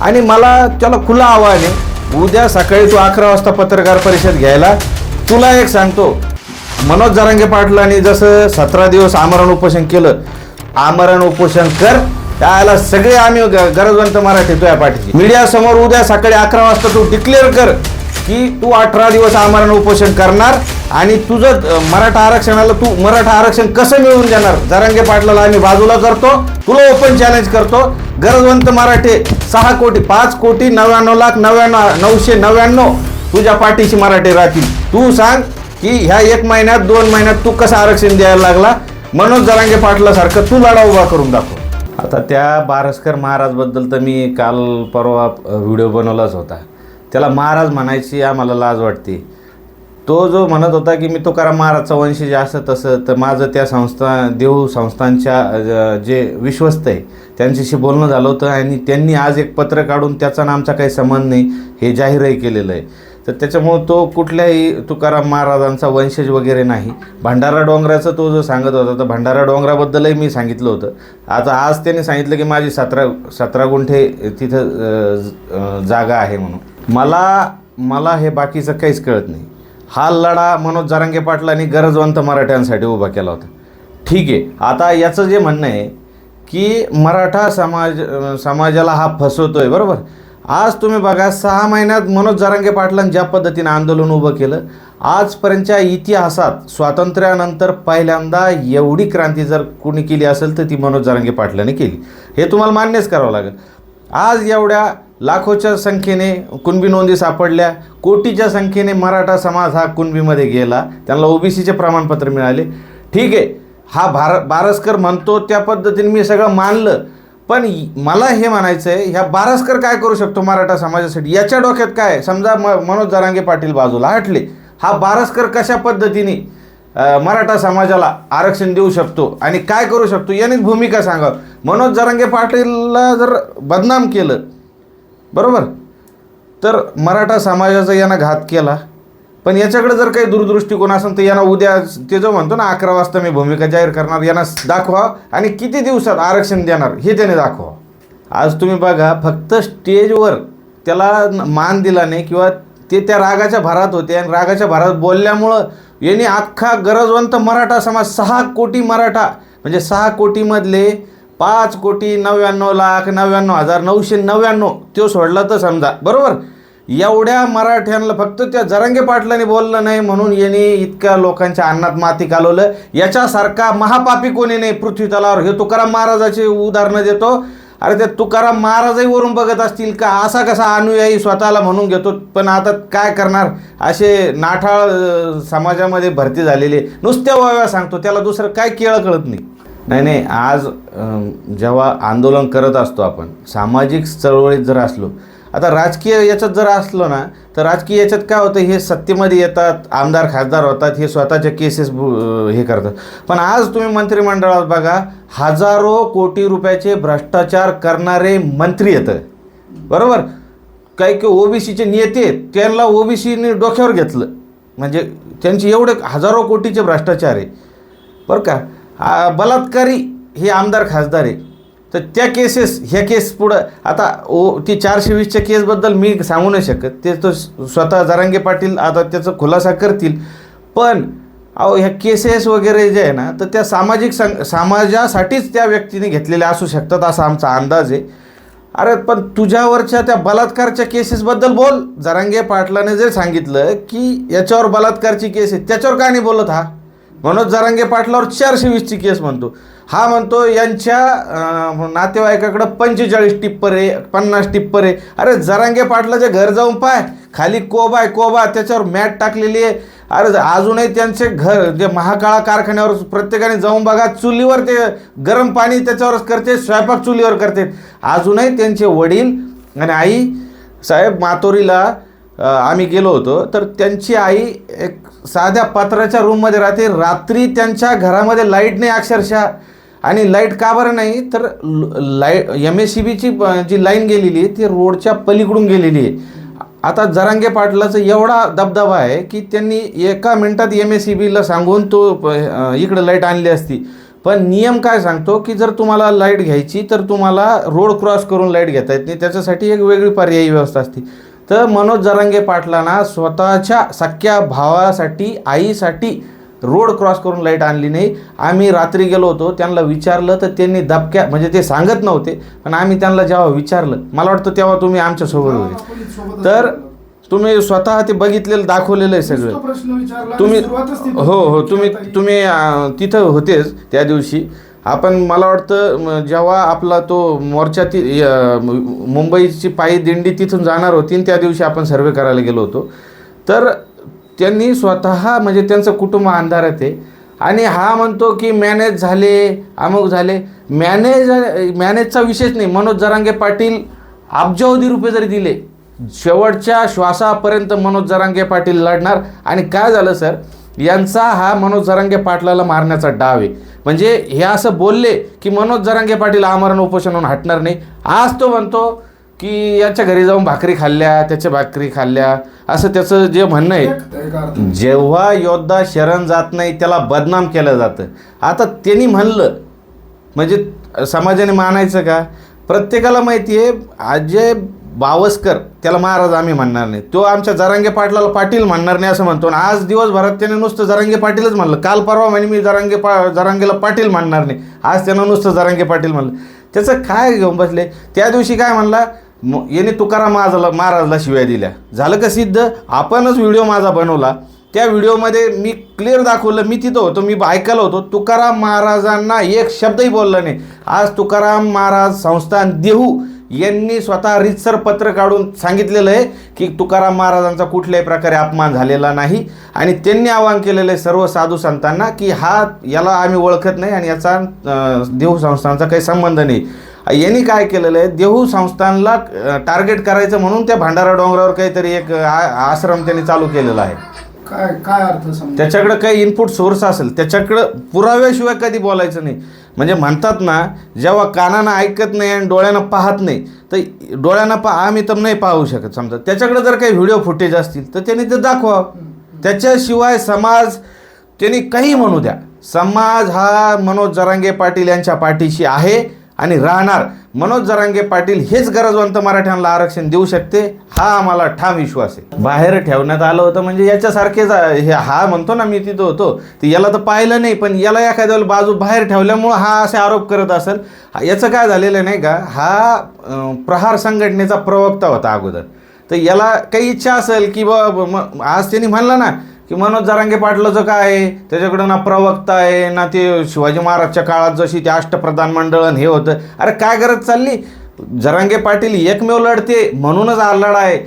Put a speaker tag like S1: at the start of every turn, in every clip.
S1: आणि मला त्याला खुलं आव्हान आहे. उद्या सकाळी तू अकरा वाजता पत्रकार परिषद घ्यायला तुला एक सांगतो. मनोज जरांगे पाटलांनी जसं सतरा दिवस आमरण उपोषण केलं आमरण उपोषण कर त्याला सगळे आम्ही ग- गरजवंत मराठी तुझ्या पाठीची मीडिया समोर उद्या सकाळी अकरा वाजता तू डिक्लेअर कर की तू अठरा दिवस आमरण उपोषण करणार आणि तुझं मराठा आरक्षणाला तू मराठा आरक्षण कसं मिळवून देणार? जरांगे पाटलाला आम्ही बाजूला करतो तुला ओपन चॅलेंज करतो. गरजवंत मराठे सहा कोटी पाच कोटी नव्याण्णव लाख नव्याण्णव नऊशे नव्याण्णव तुझ्या पाठीशी मराठे राहतील. तू सांग की ह्या एक महिन्यात दोन महिन्यात तू कसं आरक्षण द्यायला लागला? मनोज जरांगे पाटलासारखं तू लढा उभा करून दाखव. आता त्या बारसकर महाराजबद्दल तर मी काल परवा व्हिडिओ बनवलाच होता. त्याला महाराज म्हणायची आम्हाला लाज वाटते. तो जो म्हणत होता की मी तुकाराम महाराजचा वंशज असं तसं तर माझं त्या संस्था देऊ संस्थांच्या जे विश्वस्त आहे त्यांच्याशी बोलणं झालं होतं आणि त्यांनी आज एक पत्र काढून त्याचा नामचा आमचा काही संबंध नाही हे जाहीरही केलेलं आहे. तर त्याच्यामुळं तो कुठल्याही तुकाराम महाराजांचा वंशज वगैरे नाही. भंडारा डोंगराचं तो जो सांगत होता तर भंडारा डोंगराबद्दलही मी सांगितलं होतं. आता आज त्याने सांगितलं की माझी सतरा सतरा गुंठे तिथं जागा आहे म्हणून. मला मला हे बाकीचं काहीच कळत नाही. हा लढा मनोज जारांगे पाटलांनी गरजवंत मराठ्यांसाठी उभा केला होता. ठीक आहे आता याचं जे म्हणणं आहे की मराठा समाज समाजाला हा फसवतो आहे बरोबर? आज तुम्ही बघा सहा महिन्यात मनोज जारांगे पाटलांनी ज्या पद्धतीने आंदोलन उभं केलं आजपर्यंतच्या इतिहासात स्वातंत्र्यानंतर पहिल्यांदा एवढी क्रांती जर कोणी केली असेल तर ती मनोज जारांगे पाटलांनी केली. हे तुम्हाला मान्यच करावं लागेल. आज एवढ्या लाखोच्या संख्येने कुणबी नोंदी सापडल्या कोटीच्या संख्येने मराठा समाज हा कुणबीमध्ये गेला त्यांना ओबीसीचे प्रमाणपत्र मिळाले. ठीक आहे हा भार बारसकर म्हणतो त्या पद्धतीने मी सगळं मानलं. पण मला हे म्हणायचं आहे ह्या बारसकर काय करू शकतो मराठा समाजासाठी? याच्या डोक्यात काय समजा म मनोज जरांगे पाटील बाजूला हटले. हा बारसकर कशा पद्धतीने मराठा समाजाला आरक्षण देऊ शकतो आणि काय करू शकतो? यानेच भूमिका सांगावं. मनोज जरांगे पाटीलला जर बदनाम केलं बरोबर? तर मराठा समाजाचा यानं घात केला. पण याच्याकडे जर काही दूरदृष्टिकोन असेल तर यांना उद्या ते जो म्हणतो ना अकरा वाजता मी भूमिका जाहीर करणार यांना दाखवा आणि किती दिवसात आरक्षण देणार हे त्याने दाखवा. आज तुम्ही बघा फक्त स्टेजवर त्याला मान दिला नाही किंवा ते त्या रागाच्या भरात होते आणि रागाच्या भरात बोलल्यामुळं यांनी अख्खा गरजवंत मराठा समाज सहा कोटी मराठा म्हणजे सहा कोटीमधले पाच कोटी नव्याण्णव लाख नव्याण्णव हजार नऊशे नव्याण्णव. तो सोडला तर समजा. बरोबर? एवढ्या मराठ्यांना फक्त त्या जरांगे पाटलाने बोललं नाही म्हणून याने इतक्या लोकांच्या अन्नात माती कालवलं याच्यासारखा महापापी कोणी नाही पृथ्वी तलावर. हे तुकाराम महाराजाचे उदाहरणं देतो. अरे ते तुकाराम महाराजही वरून बघत असतील का? असा कसा अनुयायी स्वतःला म्हणून घेतो. पण आता काय करणार? असे नाठाळ समाजामध्ये भरती झालेले. नुसत्या वाव्या सांगतो. त्याला दुसरं काय केळं कळत नाही. नाही नाही आज जेव्हा आंदोलन करत असतो आपण सामाजिक चळवळीत जर असलो आता राजकीय याच्यात जर असलो ना तर राजकीय याच्यात काय होतं हे सत्तेमध्ये येतात आमदार खासदार होतात हे स्वतःच्या केसेस हे करतात. पण आज तुम्ही मंत्रिमंडळात बघा हजारो कोटी रुपयाचे भ्रष्टाचार करणारे मंत्री येतं बरोबर? काही काही ओबीसीचे नेते आहेत, त्यांना ओबीसीने डोक्यावर घेतलं. म्हणजे त्यांचे एवढे हजारो कोटीचे भ्रष्टाचार आहे. बरं का? बलात्कारी हे आमदार खासदार आहे. तर त्या केसेस ह्या केस पुढं आता ओ ती चारशे वीसच्या केसबद्दल मी सांगू नाही शकत. ते तो स्वतः जरांगे पाटील आता त्याचा खुलासा करतील. पण अहो ह्या केसेस वगैरे जे आहे ना तर त्या सामाजिक सं समाजासाठीच त्या व्यक्तीने घेतलेल्या असू शकतात असा आमचा अंदाज आहे. अरे पण तुझ्यावरच्या त्या बलात्कारच्या केसेसबद्दल बोल. जरांगे पाटलाने जे सांगितलं की याच्यावर बलात्कारची केस आहे त्याच्यावर का नाही बोलत हा? मनोज जरांगे पाटलावर चारशे वीसची केस म्हणतो. हा म्हणतो यांच्या नातेवाईकाकडं पंचेचाळीस टिप्पर आहे पन्नास टिप्पर. आहे अरे जरांगे पाटलाचे घर जाऊन पाय. खाली कोबा आहे कोबा. त्याच्यावर मॅट टाकलेली आहे. अरे अजूनही त्यांचे घर जे महाकाळा कारखान्यावर प्रत्येकाने जाऊन बघा. चुलीवर ते गरम पाणी त्याच्यावरच करते स्वयंपाक चुलीवर करते. अजूनही त्यांचे वडील आणि आई साहेब मातोरीला आम्ही गेलो होतो. तर त्यांची आई एक साध्या पत्राच्या रूममध्ये राहते. रात्री त्यांच्या घरामध्ये लाइट नाही अक्षरशः. आणि लाइट का बरं नाही? तर लाइट एम एस सी बीची जी लाईन गेलेली आहे ती रोडच्या पलीकडून गेलेली आहे. आता जरांगे पाटलाचा एवढा दबदबा आहे की त्यांनी एका मिनटात एम एस सी बीला सांगून तो इकडं लाइट आणली असती. पण नियम काय सांगतो की जर तुम्हाला लाइट घ्यायची तर तुम्हाला रोड क्रॉस करून लाइट घेता येत नाही. त्याच्यासाठी एक वेगळी पर्यायी व्यवस्था असते. तर मनोज जरांगे पाटलांना स्वतःच्या सख्या भावासाठी आईसाठी रोड क्रॉस करून लाइट आणली नाही आम्ही रात्री गेलो होतो त्यांना विचारलं तर त्यांनी दबक्या म्हणजे ते सांगत नव्हते पण आम्ही त्यांना जेव्हा विचारलं मला वाटतं तेव्हा तुम्ही आमच्यासोबत होते तर. तुम्ही स्वतः ते बघितलेलं दाखवलेलं आहे सगळं तुम्ही हो हो. तुम्ही तुम्ही तिथं होतेच त्या दिवशी आपण मला वाटतं जेव्हा आपला तो मोर्चा ती मुंबईची पायी दिंडी तिथून जाणार होती त्या दिवशी आपण सर्वे करायला गेलो होतो. तर त्यांनी स्वतः म्हणजे त्यांचं कुटुंब अंधारात आहे. आणि हा म्हणतो की मॅनेज झाले अमुक झाले. मॅनेज मॅनेजचा विषयच नाही मनोज जरांगे पाटील अब्जावधी रुपये जरी दिले शेवटच्या श्वासापर्यंत मनोज जरांगे पाटील लढणार. आणि काय झालं सर? यांचा हा मनोज जरांगे पाटलाला मारण्याचा डाव आहे. म्हणजे हे असं बोलले की मनोज जरांगे पाटील आमरण उपोषणावरून हटणार नाही. आज तो म्हणतो की याच्या घरी जाऊन भाकरी खाल्ल्या त्याच्या भाकरी खाल्ल्या. असं त्याचं जे म्हणणं आहे. जेव्हा योद्धा शरण जात नाही त्याला बदनाम केलं जातं. आता त्यांनी म्हणलं म्हणजे समाजाने मानायचं का? प्रत्येकाला माहिती आहे अजय बावस्कर त्याला महाराज आम्ही म्हणणार नाही. तो आमच्या जरांगे पाटलाला पाटील म्हणणार नाही असं म्हणतो. आणि आज दिवसभरात त्याने नुसतं जरांगे पाटीलच म्हणलं. काल परवा म्हणे मी जरांगे पा जरांगेला पाटील म्हणणार नाही. आज त्यानं नुसतं जरांगे पाटील म्हणलं. त्याचं काय घेऊन बसले? त्या दिवशी काय म्हणला? म- याने तुकाराम महाराजाला महाराजला शिव्या दिल्या. झालं का सिद्ध? आपणच व्हिडिओ माझा बनवला. त्या व्हिडिओमध्ये मी क्लिअर दाखवलं. मी तिथं होतो. मी ऐकायला होतो. तुकाराम महाराजांना एक शब्दही बोलला नाही. आज तुकाराम महाराज संस्थान देहू यांनी स्वतः रितसर पत्र काढून सांगितलेलं आहे की तुकाराम महाराजांचा कुठल्याही प्रकारे अपमान झालेला नाही. आणि त्यांनी आवाहन केलेलं आहे सर्व साधू संतांना की हा याला आम्ही ओळखत नाही आणि याचा देहू संस्थांचा काही संबंध नाही. यांनी काय केलेलं आहे? देहू संस्थानला टार्गेट करायचं म्हणून त्या भांडारा डोंगरावर काहीतरी एक आश्रम त्यांनी चालू केलेला आहे.
S2: काय काय अर्थ
S1: त्याच्याकडं काही इनपुट सोर्स असेल त्याच्याकडं पुराव्याशिवाय कधी बोलायचं नाही. म्हणजे म्हणतात ना जेव्हा कानानं ऐकत नाही आणि डोळ्यानं पाहत नाही तर डोळ्यानं पा आम्ही तर नाही पाहू शकत समजा. त्याच्याकडे जर काही व्हिडिओ फुटेज असतील तर त्यांनी ते दाखवा. त्याच्याशिवाय समाज त्यांनी काही म्हणू द्या. समाज हा मनोज जरांगे पाटील यांच्या पाठीशी आहे. आणि राहणार. मनोज जरांगे पाटील हेच गरजवंत मराठ्यांना आरक्षण देऊ शकते हा आम्हाला ठाम विश्वास आहे. बाहेर ठेवण्यात आलं होतं म्हणजे याच्यासारखेच हे हा म्हणतो ना मी तिथं होतो तर याला तर पाहिलं नाही पण याला एखाद्या वेळेला बाजू बाहेर ठेवल्यामुळं हा असे आरोप करत असेल. हा- याचं काय झालेलं नाही का? हा प्रहार संघटनेचा प्रवक्ता होता अगोदर. तर याला काही इच्छा असेल की बा आज त्यांनी म्हणलं ना की मनोज जरांगे पाटलाचं काय आहे? त्याच्याकडं ना प्रवक्ता आहे ना ते शिवाजी महाराजच्या काळात जशी ते अष्टप्रधान मंडळ आणि हे होतं. अरे काय गरज चालली? जरांगे पाटील एकमेव लढते म्हणूनच हा लढा आहे.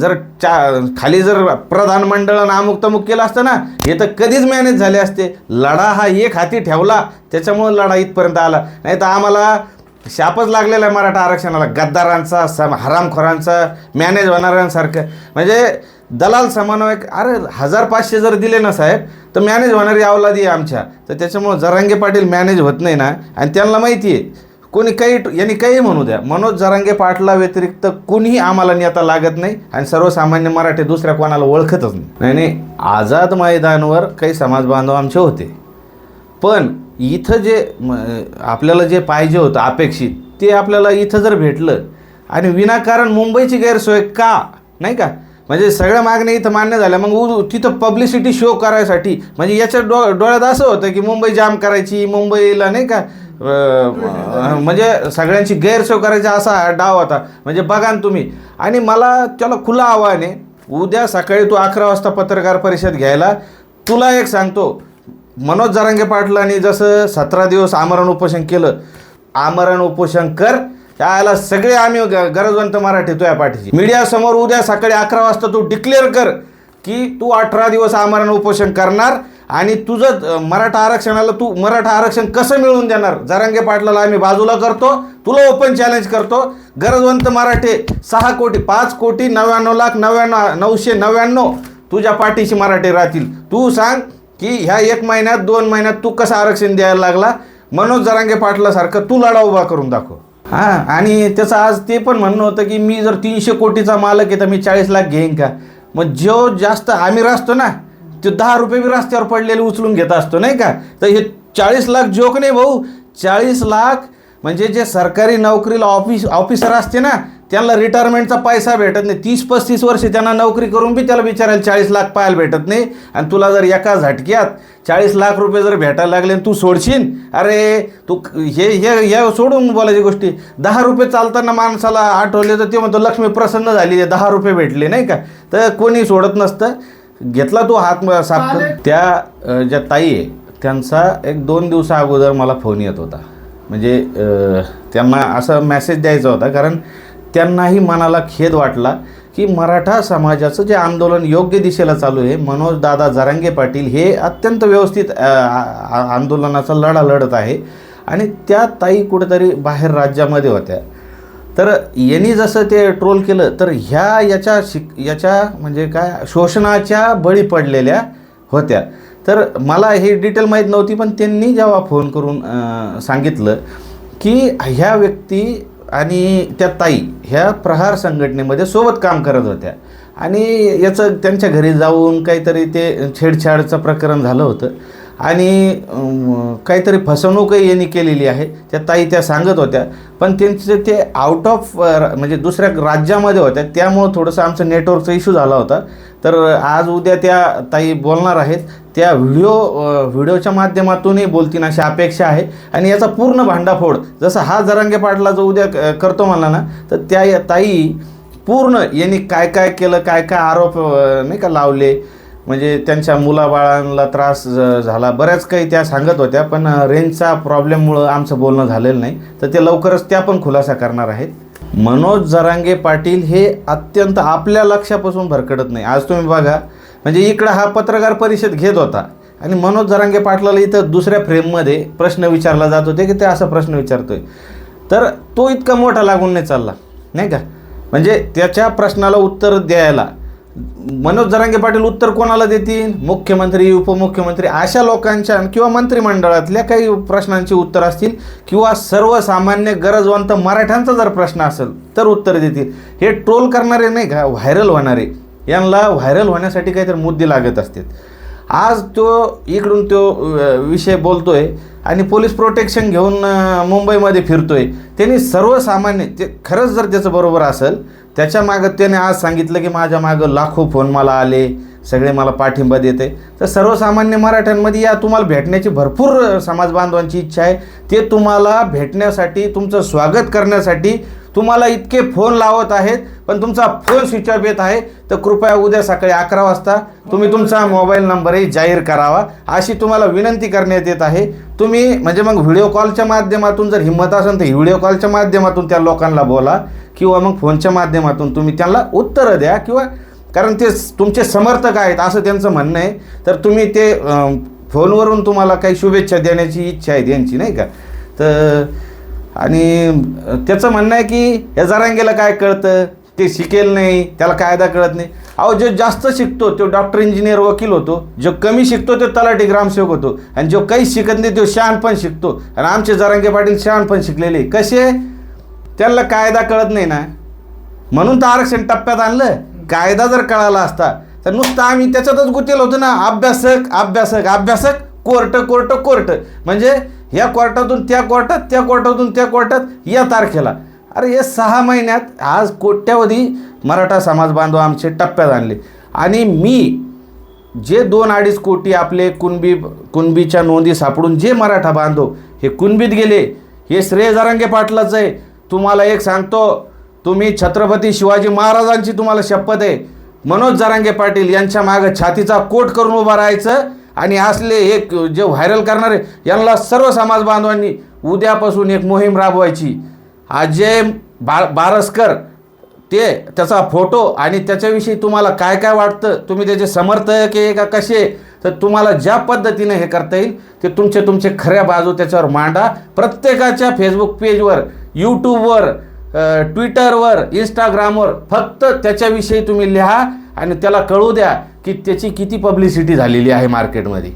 S1: जर चा खाली जर प्रधानमंडळ आणि अमुक तमुक केलं असतं ना हे तर कधीच मॅनेज झाले असते. लढा हा एक हाती ठेवला त्याच्यामुळं लढा इथपर्यंत आला. नाही तर आम्हाला शापच लागलेला आहे मराठा आरक्षणाला. गद्दारांचा सम हरामखोरांचा मॅनेज होणाऱ्यांसारखं. म्हणजे दलाल समन्वयक अरे हजार पाचशे जर दिले ना साहेब तर मॅनेज होणारी अवलादी आहे आमच्या. तर त्याच्यामुळं जरांगे पाटील मॅनेज होत नाही ना. आणि त्यांना माहिती आहे कोणी काही यांनी काही म्हणू द्या. मनोज जरांगे पाटला व्यतिरिक्त कुणीही आम्हाला नेता लागत नाही आणि सर्वसामान्य मराठी दुसऱ्या कोणाला ओळखतच नाही. नाही आझाद मैदानवर काही समाज बांधव आमचे होते. पण इथं जे आपल्याला जे पाहिजे होतं अपेक्षित ते आपल्याला इथं जर भेटलं आणि विनाकारण मुंबईची गैरसोय का? नाही का? म्हणजे सगळ्या मागण्या इथं मान्य झाल्या. मग उ- तिथं पब्लिसिटी शो करायसाठी म्हणजे याच्या डो डोळ्यात असं होतं की मुंबई जाम करायची मुंबईला नाही का म्हणजे सगळ्यांची गैरसोय करायचा असा डाव होता. म्हणजे बघा ना तुम्ही. आणि मला त्याला खुलं आव्हान आहे उद्या सकाळी तू अकरा वाजता पत्रकार परिषद घ्यायला तुला एक सांगतो. मनोज जरांगे पाटलांनी जसं सतरा दिवस आमरण उपोषण केलं आमरण उपोषण कर त्याला सगळे आम्ही ग- गरजवंत मराठी तुझ्या पाठीची मीडियासमोर उद्या सकाळी अकरा वाजता तू डिक्लेअर कर की तू अठरा दिवस आमरण उपोषण करणार आणि तुझं मराठा आरक्षणाला तू मराठा आरक्षण कसं मिळवून देणार? जरांगे पाटलाला आम्ही बाजूला करतो तुला ओपन चॅलेंज करतो. गरजवंत मराठे सहा कोटी पाच कोटी नव्याण्णव लाख नव्याण्णव नऊशे नव्याण्णव तुझ्या पाठीशी मराठे राहतील. तू सांग की ह्या एक महिन्यात दोन महिन्यात तू कसं आरक्षण द्यायला लागला? मनोज जरांगे पाटलासारखं तू लढा उभा करून दाखव. हां आणि त्याचं आज ते पण म्हणणं होतं की मी जर तीनशे कोटीचा मालक आहे तर मी चाळीस लाख घेईन का? मग जो जास्त आमिर असतो ना ते दहा रुपये बी रस्त्यावर पडलेले उचलून घेत असतो नाही का? तर हे चाळीस लाख जोक नाही भाऊ. चाळीस लाख म्हणजे जे सरकारी नोकरीला ऑफिस ऑफिसर असते ना त्यांना रिटायरमेंटचा पैसा भेटत नाही. तीस पस्तीस वर्ष त्यांना नोकरी करून बी त्याला विचारायला चाळीस लाख पाहायला भेटत नाही. आणि तुला जर एका झटक्यात चाळीस लाख रुपये जर भेटायला लागले आणि तू सोडशील अरे तू हे हे हे सोडून बोलायची गोष्टी दहा रुपये चालताना माणसाला आठवले तर ते म्हणतो लक्ष्मी प्रसन्न झाली आहे, दहा रुपये भेटले नाही का? तर कोणी सोडत नसतं. घेतला तो हात साफ. त्या ज्या ताई आहे त्यांचा एक दोन दिवसा अगोदर मला फोन येत होता. म्हणजे त्यांना असा मेसेज द्यायचा होता. कारण त्यांनाही मनाला खेद वाटला की मराठा समाजाचं जे आंदोलन योग्य दिशेला चालू आहे मनोज दादा जरांगे पाटील हे अत्यंत व्यवस्थित आ- आंदोलनाचा लढा लढत आहे आणि त्या ताई कुठेतरी बाहेर राज्यामध्ये होत्या. तर यांनी जसं ते ट्रोल केलं तर ह्या याच्या शिक याच्या म्हणजे काय शोषणाच्या बळी पडलेल्या होत्या. तर मला हे डिटेल माहीत नव्हती पण त्यांनी जेव्हा फोन करून सांगितलं की ह्या व्यक्ती आणि त्या ताई ह्या प्रहार संघटनेमध्ये सोबत काम करत होत्या. आणि याचं त्यांच्या घरी जाऊन काहीतरी ते छेडछाडचं प्रकरण झालं होतं. आणि काहीतरी फसवणूकही यांनी केलेली आहे. त्या ताई त्या सांगत होत्या. पण त्यांचे ते आउट ऑफ म्हणजे दुसऱ्या राज्यामध्ये होत्या. त्यामुळं थोडंसं आमचं नेटवर्कचा इश्यू झाला होता. तर आज उद्या त्या ताई बोलणार आहेत. त्या व्हिडिओ व्हिडिओच्या माध्यमातूनही बोलतील अशी अपेक्षा आहे. आणि याचा पूर्ण भांडाफोड जसं हा जरांगे पाटला जो उद्या करतो मला ना तर त्या ताई पूर्ण यांनी काय काय केलं काय काय आरोप नाही का लावले. म्हणजे त्यांच्या मुलाबाळांना त्रास ज- झाला. बऱ्याच काही त्या सांगत होत्या पण रेंजचा प्रॉब्लेममुळं आमचं बोलणं झालेलं नाही. तर ते लवकरच त्या पण खुलासा करणार आहेत. मनोज जरांगे पाटील हे अत्यंत आपल्या लक्षापासून भरकटत नाही. आज तुम्ही बघा म्हणजे इकडं हा पत्रकार परिषद घेत होता आणि मनोज जरांगे पाटलाला इथं दुसऱ्या फ्रेममध्ये प्रश्न विचारला जात होते की ते असा प्रश्न विचारतोय. तर तो इतका मोठा लागून नाही चालला. नाही का? म्हणजे त्याच्या प्रश्नाला उत्तर द्यायला मनोज जरांगे पाटील उत्तर कोणाला देतील? मुख्यमंत्री उपमुख्यमंत्री अशा लोकांच्या किंवा मंत्रिमंडळातल्या काही प्रश्नांची उत्तर असतील किंवा सर्वसामान्य गरजवंत मराठ्यांचा जर प्रश्न असेल तर उत्तर देतील. हे ट्रोल करणारे नाही का? व्हायरल होणारे. यांना व्हायरल होण्यासाठी काहीतरी मुद्दे लागत असतात आज तो इकडून तो विषय बोलतोय आणि पोलीस प्रोटेक्शन घेऊन मुंबईमध्ये फिरतोय. त्यांनी सर्वसामान्य ते खरंच जर त्याचं बरोबर असेल त्याच्या मागं त्याने आज सांगितलं की माझ्या मागं लाखो फोन मला आले सगळे मला पाठिंबा देते. तर सर्वसामान्य मराठ्यांमध्ये या तुम्हाला भेटण्याची भरपूर समाज बांधवांची इच्छा आहे. ते तुम्हाला भेटण्यासाठी तुमचं स्वागत करण्यासाठी तुम्हाला इतके फोन लावत आहेत पण तुमचा फोन स्विच ऑफ येत आहे तर कृपया उद्या सकाळी अकरा वाजता तुम्ही तुमचा मोबाईल नंबरही जाहीर करावा. अशी तुम्हाला विनंती करण्यात येत आहे. तुम्ही म्हणजे मग व्हिडिओ कॉलच्या माध्यमातून जर हिंमत असेल तर व्हिडिओ कॉलच्या माध्यमातून त्या लोकांना बोला किंवा मग फोनच्या माध्यमातून तुम्ही त्यांना उत्तरं द्या किंवा कारण ते तुमचे समर्थक आहेत असं त्यांचं म्हणणं आहे. तर तुम्ही ते फोनवरून तुम्हाला काही शुभेच्छा देण्याची इच्छा आहे त्यांची नाही का? तर आणि त्याचं म्हणणं आहे की या जरांगेला काय कळतं? ते शिकेल नाही त्याला कायदा कळत नाही. अहो जो जास्त शिकतो तो डॉक्टर इंजिनियर वकील होतो. जो कमी शिकतो तो तलाठी ग्रामसेवक होतो. आणि जो काही शिकत नाही तो शहाण पण शिकतो. आणि आमचे जरांगे पाटील शहाण पण शिकलेले कसे? त्यांना कायदा कळत नाही ना. म्हणून तर आरक्षण टप्प्यात आणलं. कायदा जर कळाला असता तर नुसतं आम्ही त्याच्यातच गुतेल होतो ना. अभ्यासक अभ्यासक अभ्यासक कोर्ट कोर्ट कोर्ट. म्हणजे या कोर्टातून त्या कोर्टात त्या कोर्टातून त्या कोर्टात या तारखेला. अरे हे सहा महिन्यात आज कोट्यावधी मराठा समाज बांधव आमचे टप्प्यात आणले. आणि मी जे दोन अडीच कोटी आपले कुणबी कुणबीच्या नोंदी सापडून जे मराठा बांधव हे कुणबीत गेले हे श्रेय जरांगे पाटलाच आहे. तुम्हाला एक सांगतो तुम्ही छत्रपती शिवाजी महाराजांची तुम्हाला शपथ आहे. मनोज जरांगे पाटील यांच्या मागं छातीचा कोट करून उभा राहायचं आणि असले एक जे व्हायरल करणारे यांना सर्व समाज बांधवांनी उद्यापासून एक मोहीम राबवायची. अजय बा बारसकर ते त्याचा फोटो आणि त्याच्याविषयी तुम्हाला काय काय वाटतं तुम्ही त्याचे समर्थक आहे का कसे तर तुम्हाला ज्या पद्धतीने हे करता येईल ते तुमचे तुमचे खऱ्या बाजू त्याच्यावर मांडा. प्रत्येकाच्या फेसबुक पेजवर यूट्यूबवर ट्विटरवर इंस्टाग्रामवर फक्त त्याच्याविषयी तुम्ही लिहा आणि त्याला कळू द्या. की त्याची किती पब्लिसिटी झालेली आहे मार्केटमध्ये